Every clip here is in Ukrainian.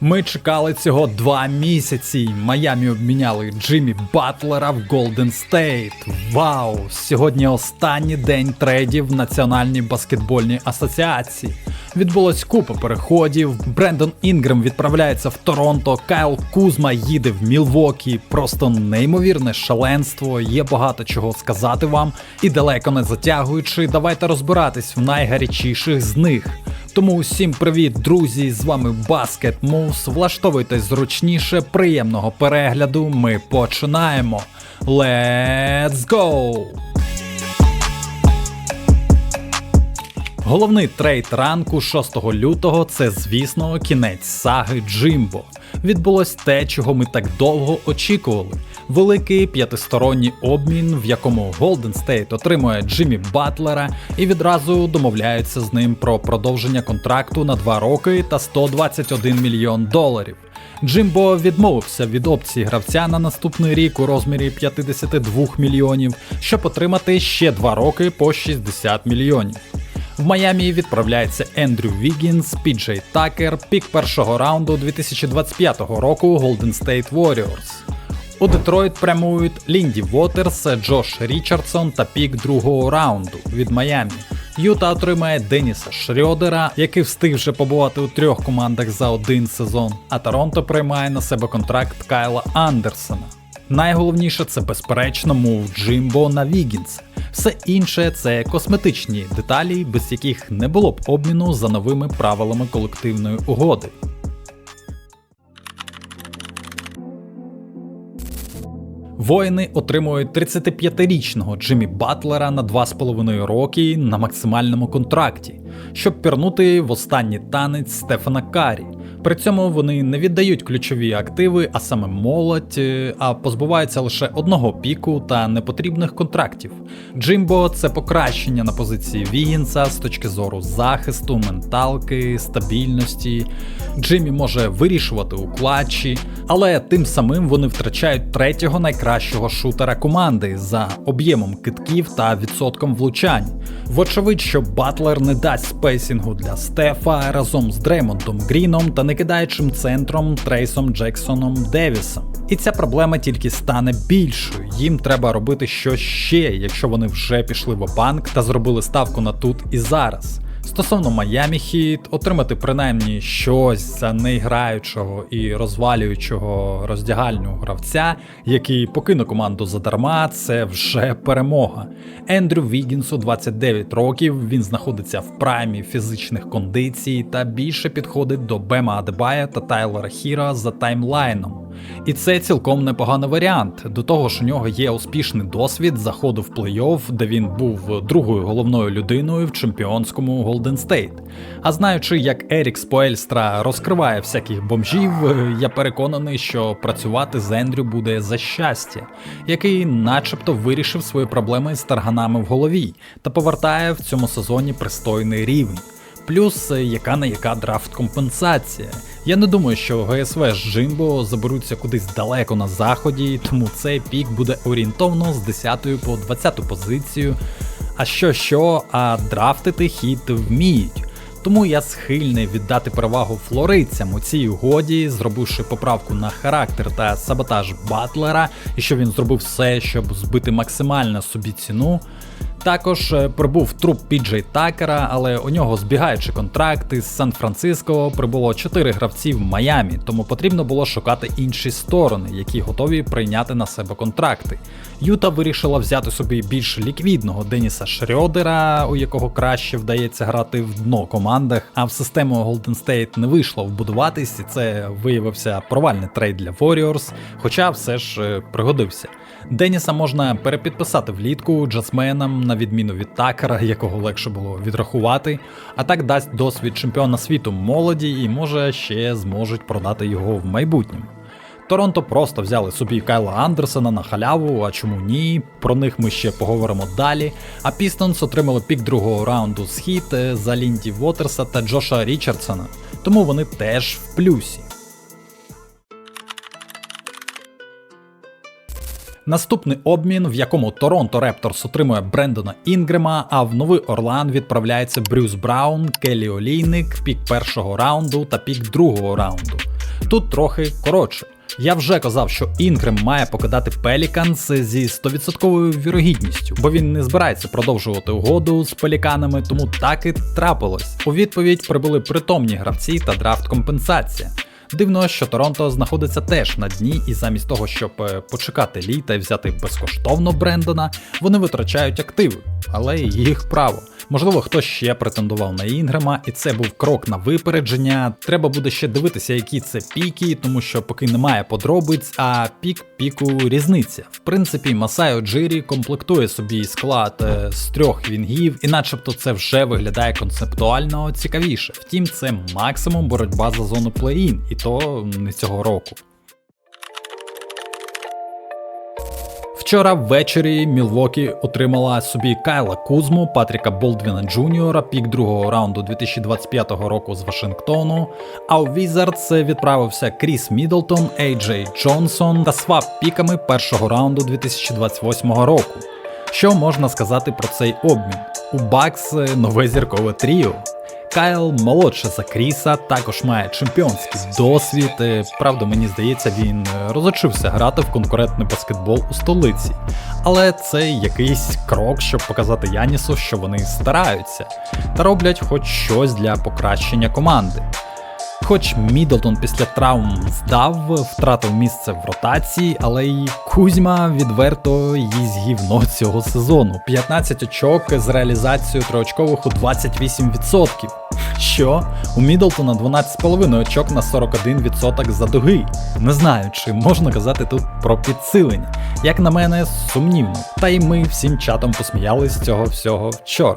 Ми чекали цього два місяці. Майамі обміняли Джиммі Батлера в Голден Стейт. Вау! Сьогодні останній день трейдів в Національній баскетбольній асоціації. Відбулось купа переходів. Брендон Інгрем відправляється в Торонто. Кайл Кузма їде в Мілвокі. Просто неймовірне шаленство. Є багато чого сказати вам. І далеко не затягуючи, давайте розбиратись в найгарячіших з них. Тому усім привіт, друзі! З вами Basket Moves. Влаштовуйтесь зручніше, приємного перегляду. Ми починаємо. Let's go! Головний трейд ранку 6 лютого це, звісно, кінець саги Джимбо. Відбулось те, чого ми так довго очікували. Великий п'ятисторонній обмін, в якому Golden State отримує Джиммі Батлера і відразу домовляються з ним про продовження контракту на 2 роки та 121 мільйон доларів. Джимбо відмовився від опції гравця на наступний рік у розмірі 52 мільйонів, щоб отримати ще 2 роки по 60 мільйонів. В Майамі відправляється Ендрю Вігінс, Піджей Такер, пік першого раунду 2025 року Golden State Warriors. У Детройт прямують Лінді Вотерс, Джош Річардсон та пік другого раунду від Майамі. Юта отримає Деніса Шрьодера, який встиг вже побувати у трьох командах за один сезон, а Торонто приймає на себе контракт Кайла Андерсона. Найголовніше це безперечно мув Джимбо на Вігінс. Все інше це косметичні деталі, без яких не було б обміну за новими правилами колективної угоди. Воїни отримують 35-річного Джиммі Батлера на 2,5 роки на максимальному контракті, щоб пірнути в останній танець Стефана Карі. При цьому вони не віддають ключові активи, а саме молодь, е, а позбуваються лише одного піку та непотрібних контрактів. Джимбо це покращення на позиції Вігінса з точки зору захисту, менталки, стабільності. Джиммі може вирішувати у клатчі, але тим самим вони втрачають третього найкращого шутера команди за об'ємом китків та відсотком влучань. Вочевидь, що Батлер не дасть спейсінгу для Стефа разом з Дреймондом Гріном та некидаючим центром Трейсом Джексоном Девісом. І ця проблема тільки стане більшою. Їм треба робити щось ще, якщо вони вже пішли в банк та зробили ставку на тут і зараз. Стосовно Майамі Хіт, отримати принаймні щось за неіграючого і розвалюючого роздягальню гравця, який покине команду задарма, це вже перемога. Ендрю Вігінсу 29 років, він знаходиться в праймі фізичних кондицій та більше підходить до Бема Адебая та Тайлера Хіра за таймлайном. І це цілком непоганий варіант. До того ж, у нього є успішний досвід заходу в плей-офф, де він був другою головною людиною в чемпіонському Golden State. А знаючи, як Ерік Споельстра розкриває всяких бомжів, я переконаний, що працювати з Ендрю буде за щастя, який, начебто, вирішив свої проблеми з тарганами в голові та повертає в цьому сезоні пристойний рівень. Плюс яка не яка драфт компенсація. Я не думаю, що ГСВ з Джимбо заберуться кудись далеко на заході, тому цей пік буде орієнтовно з 10 по 20 позицію. А що що, а драфтити хід вміють. Тому я схильний віддати перевагу флорицям у цій угоді, зробивши поправку на характер та саботаж Батлера, і що він зробив все, щоб збити максимально собі ціну. Також е, прибув труп Піджей Такера, але у нього збігаючи контракти з Сан-Франциско прибуло 4 гравці в Майамі, тому потрібно було шукати інші сторони, які готові прийняти на себе контракти. Юта вирішила взяти собі більш ліквідного Деніса Шрьодера, у якого краще вдається грати в дно командах, а в систему Golden State не вийшло вбудуватись, і це виявився провальний трейд для Warriors, хоча все ж е, пригодився. Деніса можна перепідписати влітку джазменам, на відміну від Такера, якого легше було відрахувати, а так дасть досвід чемпіона світу молоді і може ще зможуть продати його в майбутньому. Торонто просто взяли собі Кайла Андерсона на халяву, а чому ні? Про них ми ще поговоримо далі. А Пістонс отримали пік другого раунду з хіт е, за Лінді Вотерса та Джоша Річардсона, тому вони теж в плюсі. Наступний обмін, в якому Торонто Репторс отримує Брендона Інгрема, а в Новий Орлан відправляється Брюс Браун, Келлі Олійник, пік першого раунду та пік другого раунду. Тут трохи коротше. Я вже казав, що Інгрем має покидати Пеліканс зі 100% вірогідністю, бо він не збирається продовжувати угоду з пеліканами, тому так і трапилось. У відповідь прибули притомні гравці та драфт компенсація. Дивно, що Торонто знаходиться теж на дні, і замість того, щоб е, почекати літа і взяти безкоштовно Брендона, вони витрачають активи, але їх право. Можливо, хтось ще претендував на Інгрема, і це був крок на випередження. Треба буде ще дивитися, які це піки, тому що поки немає подробиць, а пік піку різниця. В принципі, Масайо Джирі комплектує собі склад е, з трьох вінгів, і начебто це вже виглядає концептуально цікавіше. Втім, це максимум боротьба за зону плей-ін, і то не цього року. Вчора ввечері Мілвокі отримала собі Кайла Кузму, Патріка Болдвіна Джуніора, пік другого раунду 2025 року з Вашингтону. А у Візардс відправився Кріс Мідлтон, Ейджей Джонсон та свап піками першого раунду 2028 року. Що можна сказати про цей обмін? У Бакс нове зіркове тріо. Кайл молодше за Кріса, також має чемпіонський досвід. Правда, мені здається, він е, розучився грати в конкурентний баскетбол у столиці. Але це якийсь крок, щоб показати Янісу, що вони стараються та роблять хоч щось для покращення команди. Хоч Мідлтон після травм здав, втратив місце в ротації, але й Кузьма відверто їсть гівно цього сезону. 15 очок з реалізацією триочкових у 28%. Що? У Мідлтона 12,5 очок на 41% за дуги. Не знаю, чи можна казати тут про підсилення. Як на мене, сумнівно. Та й ми всім чатом посміялись з цього всього вчора.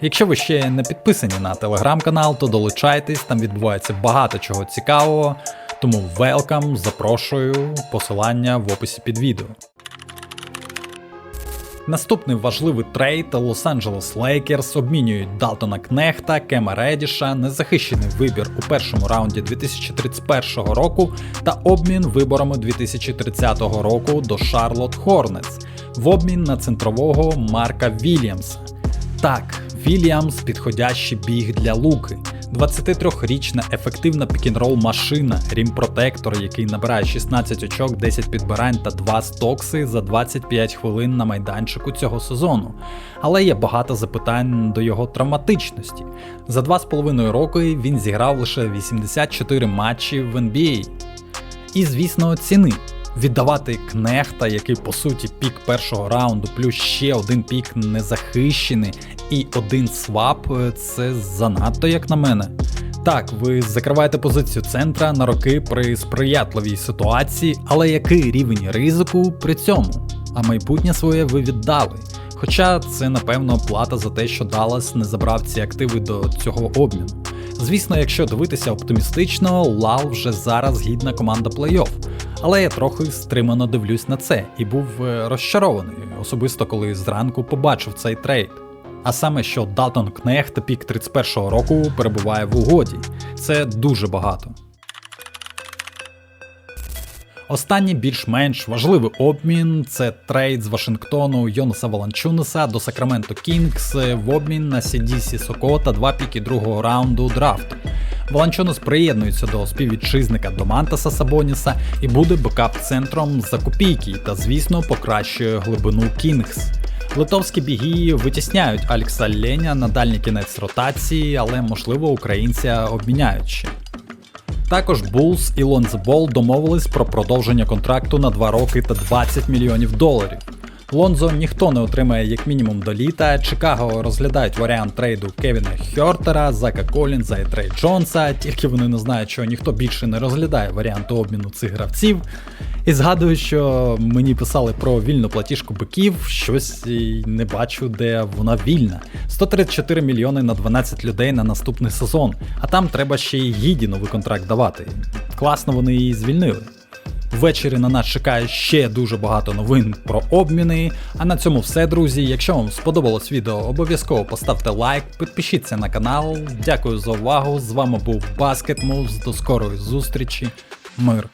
Якщо ви ще не підписані на телеграм-канал, то долучайтесь, там відбувається багато чого цікавого. Тому велкам, запрошую, посилання в описі під відео. Наступний важливий трейд Лос-Анджелес Лейкерс обмінюють Далтона Кнехта, Кема Редіша, незахищений вибір у першому раунді 2031 року та обмін виборами 2030 року до Шарлот Хорнетс в обмін на центрового Марка Вільямса. Так, Вільямс підходящий біг для луки. 23-річна ефективна пікінрол машина, рім-протектор, який набирає 16 очок, 10 підбирань та 2 стокси за 25 хвилин на майданчику цього сезону. Але є багато запитань до його травматичності. За 2,5 роки він зіграв лише 84 матчі в NBA. І, звісно, ціни. Віддавати кнехта, який по суті пік першого раунду, плюс ще один пік незахищений і один свап це занадто, як на мене. Так, ви закриваєте позицію центра на роки при сприятливій ситуації, але який рівень ризику при цьому? А майбутнє своє ви віддали. Хоча це напевно плата за те, що Даллас не забрав ці активи до цього обміну. Звісно, якщо дивитися оптимістично, Лал вже зараз гідна команда плей-офф. Але я трохи стримано дивлюсь на це і був е, розчарований, особисто коли зранку побачив цей трейд. А саме, що Далтон Кнехт пік 31-го року перебуває в угоді. Це дуже багато. Останній більш-менш важливий обмін це трейд з Вашингтону Йонаса Воланчунеса до Сакраменто Кінгс в обмін на Сідісі Соко та два піки другого раунду драфту. Воланчунес приєднується до співвітчизника Домантаса Сабоніса і буде бекап-центром за копійки та, звісно, покращує глибину Кінгс. Литовські бігії витісняють Алекса Леня на дальній кінець ротації, але можливо українця обміняють ще. Також Булls і Лонзе Бол домовились про продовження контракту на 2 роки та 20 мільйонів доларів. Лонзо ніхто не отримає як мінімум до літа. Чикаго розглядають варіант трейду Кевіна Хьортера, Зака Колінза і Трей Джонса, тільки вони не знають, що ніхто більше не розглядає варіанту обміну цих гравців. І згадую, що мені писали про вільну платіжку биків, щось і не бачу, де вона вільна. 134 мільйони на 12 людей на наступний сезон, а там треба ще й гіді новий контракт давати. Класно вони її звільнили. Ввечері на нас чекає ще дуже багато новин про обміни. А на цьому все, друзі. Якщо вам сподобалось відео, обов'язково поставте лайк, підпишіться на канал. Дякую за увагу. З вами був Basket Moves. До скорої зустрічі. Мир.